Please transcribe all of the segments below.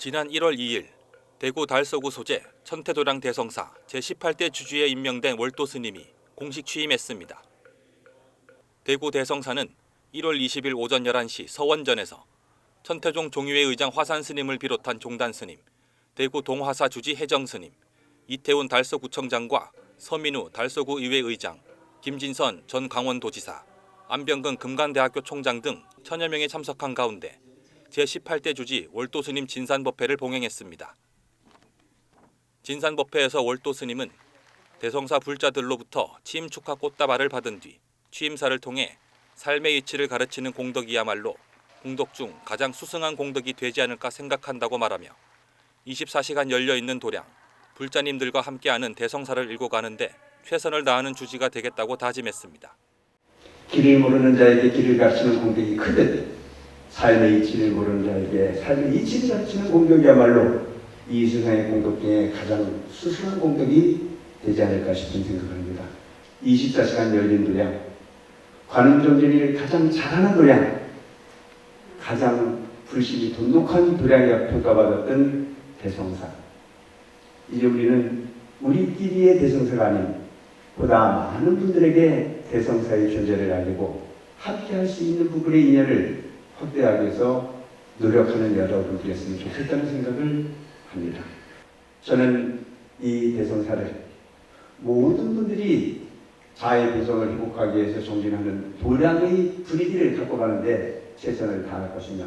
지난 1월 2일 대구 달서구 소재 천태도량 대성사 제18대 주주에 임명된 월도 스님이 공식 취임했습니다. 대구 대성사는 1월 20일 오전 11시 서원전에서 천태종 종유회 의장 화산 스님을 비롯한 종단 스님, 대구 동화사 주지 해정 스님, 이태훈 달서구청장과 서민우 달서구 의회 의장, 김진선 전 강원도지사, 안병근 금관대학교 총장 등 천여 명이 참석한 가운데 제18대 주지 월도 스님 진산법회를 봉행했습니다. 진산법회에서 월도 스님은 대성사 불자들로부터 취임 축하 꽃다발을 받은 뒤 취임사를 통해 삶의 이치를 가르치는 공덕이야말로 공덕 중 가장 수승한 공덕이 되지 않을까 생각한다고 말하며 24시간 열려 있는 도량, 불자님들과 함께하는 대성사를 일고 가는데 최선을 다하는 주지가 되겠다고 다짐했습니다. 길을 모르는 자에게 길을 가르치는 공덕이 크듯 삶의 이치를 모르는 자에게 삶의 이치를 가르치는 공덕이야말로 이 세상의 공덕 중에 가장 수승한 공덕이 되지 않을까 싶은 생각을 합니다. 24시간 열린 도량, 관음정진을 가장 잘하는 도량, 가장 불신이 돈독한 도량이라 평가받았던 대성사. 이제 우리는 우리끼리의 대성사가 아닌 보다 많은 분들에게 대성사의 존재를 알리고 함께할 수 있는 부분의 인연을 확대하기 위해서 노력하는 여러분들이었으면 좋겠다는 생각을 합니다. 저는 이 대성사를 모든 분들이 자의 배성을 회복하기 위해서 정진하는 도량의 분위기를 갖고 가는데 최선을 다할 것이며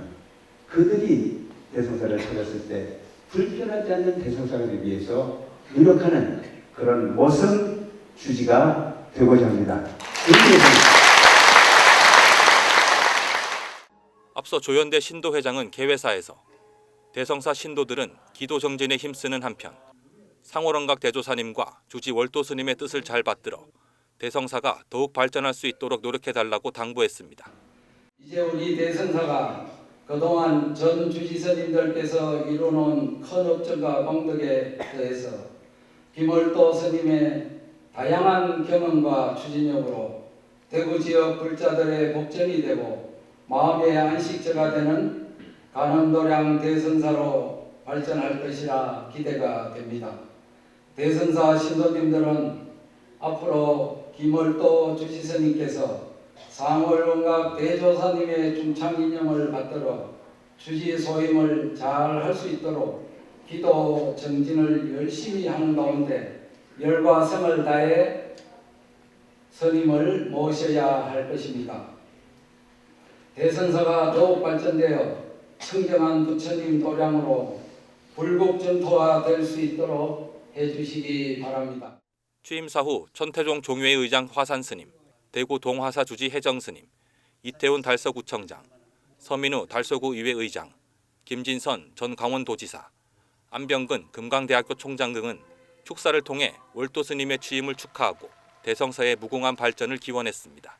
그들이 대성사를 찾았을 때 불편하지 않는 대성사가 위해서 노력하는 그런 모성 주지가 되고자 합니다. 그렇게 앞서 조현대 신도 회장은 개회사에서 대성사 신도들은 기도 정진에 힘쓰는 한편 상호론각 대조사님과 주지 월도 스님의 뜻을 잘 받들어 대성사가 더욱 발전할 수 있도록 노력해 달라고 당부했습니다. 이제 우리 대성사가 그동안 전 주지 스님들께서 이루어놓은 큰 업적과 공덕에 더해서 김월도 스님의 다양한 경험과 추진력으로 대구 지역 불자들의 복전이 되고 마음의 안식처가 되는 간험도량 대선사로 발전할 것이라 기대가 됩니다. 대선사 신도님들은 앞으로 김월도 주지스님께서 상월원각 대조사님의 중창인형을 받들어 주지 소임을 잘 할 수 있도록 기도 정진을 열심히 하는 가운데 열과 성을 다해 스님을 모셔야 할 것입니다. 대선사가 더욱 발전되어 청정한 부처님 도량으로 불국전토화 될 수 있도록 해주시기 바랍니다. 취임사 후 천태종 종유회 의장 화산 스님, 대구 동화사 주지 해정 스님, 이태훈 달서구청장, 서민우 달서구 의회 의장, 김진선 전 강원도지사, 안병근 금강대학교 총장 등은 축사를 통해 월도 스님의 취임을 축하하고 대성사의 무궁한 발전을 기원했습니다.